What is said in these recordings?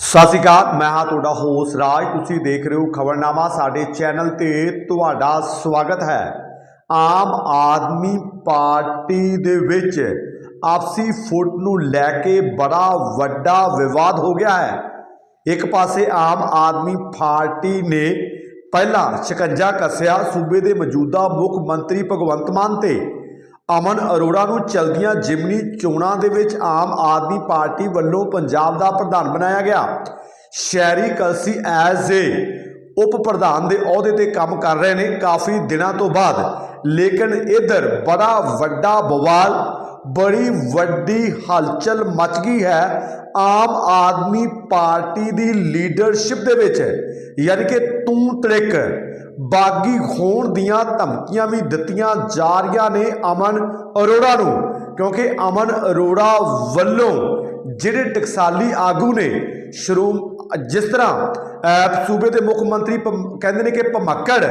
ਸਤਿ ਸ਼੍ਰੀ ਅਕਾਲ, ਮੈਂ ਹਾਂ ਤੁਹਾਡਾ ਹੋਸ ਰਾਜ। ਤੁਸੀਂ ਦੇਖ ਰਹੇ ਹੋ ਖਬਰਨਾਮਾ, ਸਾਡੇ ਚੈਨਲ ਤੇ ਤੁਹਾਡਾ ਸਵਾਗਤ ਹੈ। ਆਮ ਆਦਮੀ ਪਾਰਟੀ ਦੇ ਵਿੱਚ ਆਪਸੀ ਫੁੱਟ ਨੂੰ ਲੈ ਕੇ ਬੜਾ ਵੱਡਾ ਵਿਵਾਦ ਹੋ ਗਿਆ ਹੈ। ਇੱਕ ਪਾਸੇ ਆਮ ਆਦਮੀ ਪਾਰਟੀ ਨੇ ਪਹਿਲਾਂ ਸ਼ਿਕੰਜਾ ਕੱਸਿਆ, ਸੂਬੇ ਦੇ ਮੌਜੂਦਾ ਮੁੱਖ ਮੰਤਰੀ ਭਗਵੰਤ ਮਾਨ ਤੇ। ਅਮਨ ਅਰੋੜਾ ਨੂੰ ਚਲਦੀਆਂ ਜਿਮਨੀ ਚੋਣਾਂ ਦੇ ਵਿੱਚ ਆਮ ਆਦਮੀ ਪਾਰਟੀ ਵੱਲੋਂ ਪੰਜਾਬ ਦਾ ਪ੍ਰਧਾਨ ਬਣਾਇਆ ਗਿਆ। ਸ਼ਹਿਰੀ ਕਲਸੀ ਐਜ਼ ਏ ਉਪ ਪ੍ਰਧਾਨ ਦੇ ਅਹੁਦੇ ਤੇ ਕੰਮ ਕਰ ਰਹੇ ਨੇ ਕਾਫੀ ਦਿਨਾਂ ਤੋਂ ਬਾਅਦ। ਲੇਕਿਨ ਇਧਰ ਬੜਾ ਵੱਡਾ ਬਵਾਲ, ਬੜੀ ਵੱਡੀ ਹਲਚਲ ਮਚ ਗਈ ਹੈ ਆਮ ਆਦਮੀ ਪਾਰਟੀ ਦੀ ਲੀਡਰਸ਼ਿਪ ਦੇ ਵਿੱਚ। ਯਾਨੀ ਕਿ ਤੂੰ ਤੜਿਕ ਬਾਗੀ ਹੋਣ ਦੀਆਂ ਧਮਕੀਆਂ ਵੀ ਦਿੱਤੀਆਂ ਜਾ ਰਹੀਆਂ ਨੇ ਅਮਨ ਅਰੋੜਾ ਨੂੰ, ਕਿਉਂਕਿ ਅਮਨ ਅਰੋੜਾ ਵੱਲੋਂ ਜਿਹੜੇ ਟਕਸਾਲੀ ਆਗੂ ਨੇ ਸ਼ੁਰੂ ਜਿਸ ਤਰ੍ਹਾਂ ਸੂਬੇ ਦੇ ਮੁੱਖ ਮੰਤਰੀ ਭਮ- ਕਹਿੰਦੇ ਨੇ ਕਿ ਭਮੱਕੜ,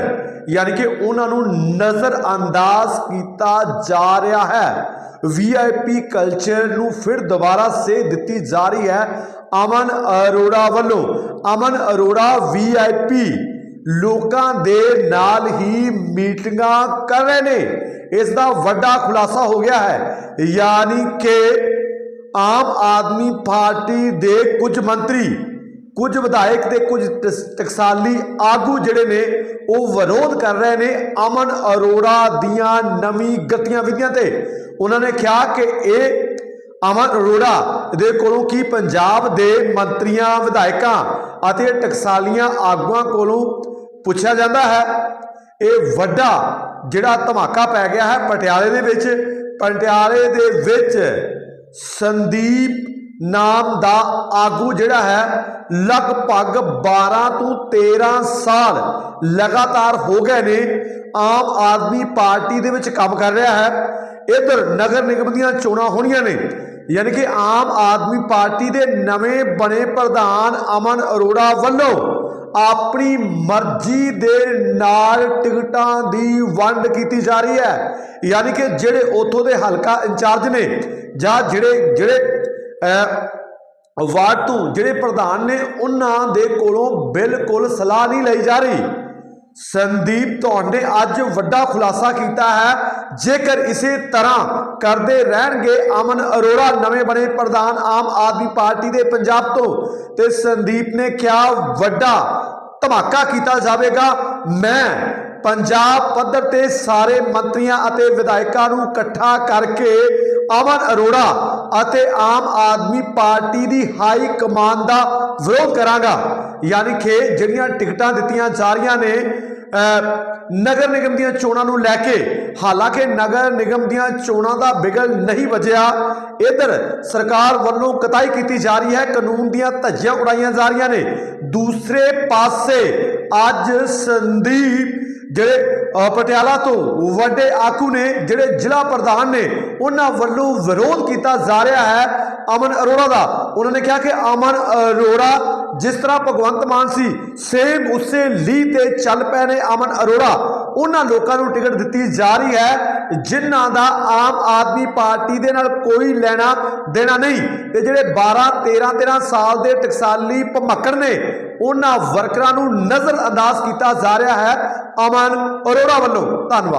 ਯਾਨੀ ਕਿ ਉਹਨਾਂ ਨੂੰ ਨਜ਼ਰ ਅੰਦਾਜ਼ ਕੀਤਾ ਜਾ ਰਿਹਾ ਹੈ। ਵੀਆਈਪੀ ਕਲਚਰ ਨੂੰ ਫਿਰ ਦੁਬਾਰਾ ਸੇ ਦਿੱਤੀ ਜਾ ਰਹੀ ਹੈ ਅਮਨ ਅਰੋੜਾ ਵੱਲੋਂ। ਅਮਨ ਅਰੋੜਾ ਵੀਆਈਪੀ ਲੋਕਾਂ ਦੇ ਨਾਲ ਹੀ ਮੀਟਿੰਗਾਂ ਕਰ ਰਹੇ ਨੇ। ਇਸ ਦਾ ਵੱਡਾ ਖੁਲਾਸਾ ਹੋ ਗਿਆ ਹੈ। ਯਾਨੀ ਕਿ ਆਮ ਆਦਮੀ ਪਾਰਟੀ ਦੇ ਕੁਝ ਮੰਤਰੀ, ਕੁਝ ਵਿਧਾਇਕ ਤੇ ਕੁਝ ਟਸ- ਟਕਸਾਲੀ ਆਗੂ ਜਿਹੜੇ ਨੇ, ਉਹ ਵਿਰੋਧ ਕਰ ਰਹੇ ਨੇ ਅਮਨ ਅਰੋੜਾ ਦੀਆਂ ਨਵੀਂ ਗਤੀਆਂ ਵਿਧੀਆਂ ਤੇ। ਉਹਨਾਂ ਨੇ ਕਿਹਾ ਕਿ ਇਹ ਅਮਨ ਅਰੋੜਾ ਦੇ ਕੋਲੋਂ ਕੀ ਪੰਜਾਬ ਦੇ ਮੰਤਰੀਆਂ, ਵਿਧਾਇਕਾਂ ਅਤੇ ਟਕਸਾਲੀਆਂ ਆਗੂਆਂ ਕੋਲੋਂ ਪੁੱਛਿਆ ਜਾਂਦਾ ਹੈ, ਇਹ ਵੱਡਾ ਜਿਹੜਾ ਧਮਾਕਾ ਪੈ ਗਿਆ ਹੈ ਪਟਿਆਲੇ ਦੇ ਵਿੱਚ, ਪਟਿਆਲੇ ਦੇ ਵਿੱਚ ਸੰਦੀਪ ਨਾਮ ਦਾ ਆਗੂ ਜਿਹੜਾ ਹੈ, ਲਗਭਗ 12 ਤੋਂ 13 ਸਾਲ ਲਗਾਤਾਰ ਹੋ ਗਏ ਨੇ, ਆਮ ਆਦਮੀ ਪਾਰਟੀ ਦੇ ਵਿੱਚ ਕੰਮ ਕਰ ਰਿਹਾ ਹੈ। ਇਧਰ ਨਗਰ ਨਿਗਮ ਦੀਆਂ ਚੋਣਾਂ ਹੋਣੀਆਂ ਨੇ, ਯਾਨੀ ਕਿ ਆਮ ਆਦਮੀ ਪਾਰਟੀ ਦੇ ਨਵੇਂ ਬਣੇ ਪ੍ਰਧਾਨ ਅਮਨ ਅਰੋੜਾ ਵੱਲੋਂ ਆਪਣੀ ਮਰਜ਼ੀ ਦੇ ਨਾਲ ਟਿਕਟਾਂ ਦੀ ਵੰਡ ਕੀਤੀ ਜਾ ਰਹੀ ਹੈ। ਯਾਨੀ ਕਿ ਜਿਹੜੇ ਉਥੋਂ ਦੇ ਹਲਕਾ ਇੰਚਾਰਜ ਨੇ ਜਾਂ ਜਿਹੜੇ ਜਿਹੜੇ ਵਾਰਡ ਤੋਂ ਜਿਹੜੇ ਪ੍ਰਧਾਨ ਨੇ, ਉਹਨਾਂ ਦੇ ਕੋਲੋਂ ਬਿਲਕੁਲ ਸਲਾਹ ਨਹੀਂ ਲਈ ਜਾ ਰਹੀ। ਸੰਦੀਪ ਧੌਣ ਨੇ ਅੱਜ ਵੱਡਾ ਖੁਲਾਸਾ ਕੀਤਾ ਹੈ। ਜੇਕਰ ਇਸੇ ਤਰ੍ਹਾਂ ਕਰਦੇ ਰਹਿਣਗੇ, ਅਮਨ ਅਰੋੜਾ ਨਵੇਂ ਬਣੇ ਪ੍ਰਧਾਨ ਆਮ ਆਦਮੀ ਪਾਰਟੀ ਦੇ ਪੰਜਾਬ ਤੋਂ। ਤੇ ਸੰਦੀਪ ਨੇ ਕਿਹਾ, ਵੱਡਾ ਧਮਾਕਾ ਕੀਤਾ ਜਾਵੇਗਾ। ਮੈਂ ਪੰਜਾਬ ਪੱਧਰ ਤੇ ਸਾਰੇ ਮੰਤਰੀਆਂ ਅਤੇ ਵਿਧਾਇਕਾਂ ਨੂੰ ਇਕੱਠਾ ਕਰਕੇ ਅਮਨ ਅਰੋੜਾ ਅਤੇ ਆਮ ਆਦਮੀ ਪਾਰਟੀ ਦੀ ਹਾਈ ਕਮਾਨ ਦਾ ਵਿਰੋਧ ਕਰਾਂਗਾ। ਯਾਨੀ ਕਿ ਜਿਹੜੀਆਂ ਟਿਕਟਾਂ ਦਿੱਤੀਆਂ ਜਾ ਰਹੀਆਂ ਨੇ ਨਗਰ ਨਿਗਮ ਦੀਆਂ ਚੋਣਾਂ ਨੂੰ ਲੈ ਕੇ, ਹਾਲਾਂਕਿ ਨਗਰ ਨਿਗਮ ਦੀਆਂ ਚੋਣਾਂ ਦਾ ਬਿਗਲ ਨਹੀਂ ਵਜਿਆ, ਇਧਰ ਸਰਕਾਰ ਵੱਲੋਂ ਕਤਾਈ ਕੀਤੀ ਜਾ ਰਹੀ ਹੈ, ਕਾਨੂੰਨ ਦੀਆਂ ਧੱਜੀਆਂ ਉਡਾਈਆਂ ਜਾ ਰਹੀਆਂ ਨੇ। ਦੂਸਰੇ ਪਾਸੇ ਅੱਜ ਸੰਦੀਪ, ਜਿਹੜੇ ਪਟਿਆਲਾ ਤੋਂ ਵੱਡੇ ਆਕੂ ਨੇ, ਜਿਹੜੇ ਜ਼ਿਲ੍ਹਾ ਪ੍ਰਧਾਨ ਨੇ, ਉਹਨਾਂ ਵੱਲੋਂ ਵਿਰੋਧ ਕੀਤਾ ਜਾ ਰਿਹਾ ਹੈ ਅਮਨ ਅਰੋੜਾ ਦਾ। ਉਹਨਾਂ ਨੇ ਕਿਹਾ ਕਿ ਅਮਨ ਅਰੋੜਾ ਜਿਸ ਤਰ੍ਹਾਂ ਭਗਵੰਤ ਮਾਨ ਸੀ ਸੇਮ ਉਸੇ ਲੀ ਤੇ ਚੱਲ ਪਏ ਨੇ ਅਮਨ ਅਰੋੜਾ। ਉਹਨਾਂ ਲੋਕਾਂ ਨੂੰ ਟਿਕਟ ਦਿੱਤੀ ਜਾ ਰਹੀ ਹੈ, ਜਿਨ੍ਹਾਂ ਦਾ ਆਮ ਆਦਮੀ ਪਾਰਟੀ ਦੇ ਨਾਲ ਕੋਈ ਲੈਣਾ ਦੇਣਾ ਨਹੀਂ। ਤੇ ਜਿਹੜੇ 12 13 13 ਸਾਲ ਦੇ ਟਕਸਾਲੀ ਭਮੱਕੜ ਨੇ, ਉਹਨਾਂ ਵਰਕਰਾਂ ਨੂੰ ਨਜ਼ਰ ਅੰਦਾਜ਼ ਕੀਤਾ ਜਾ ਰਿਹਾ ਹੈ ਅਮਨ ਅਰੋੜਾ ਵੱਲੋਂ। ਧੰਨਵਾਦ।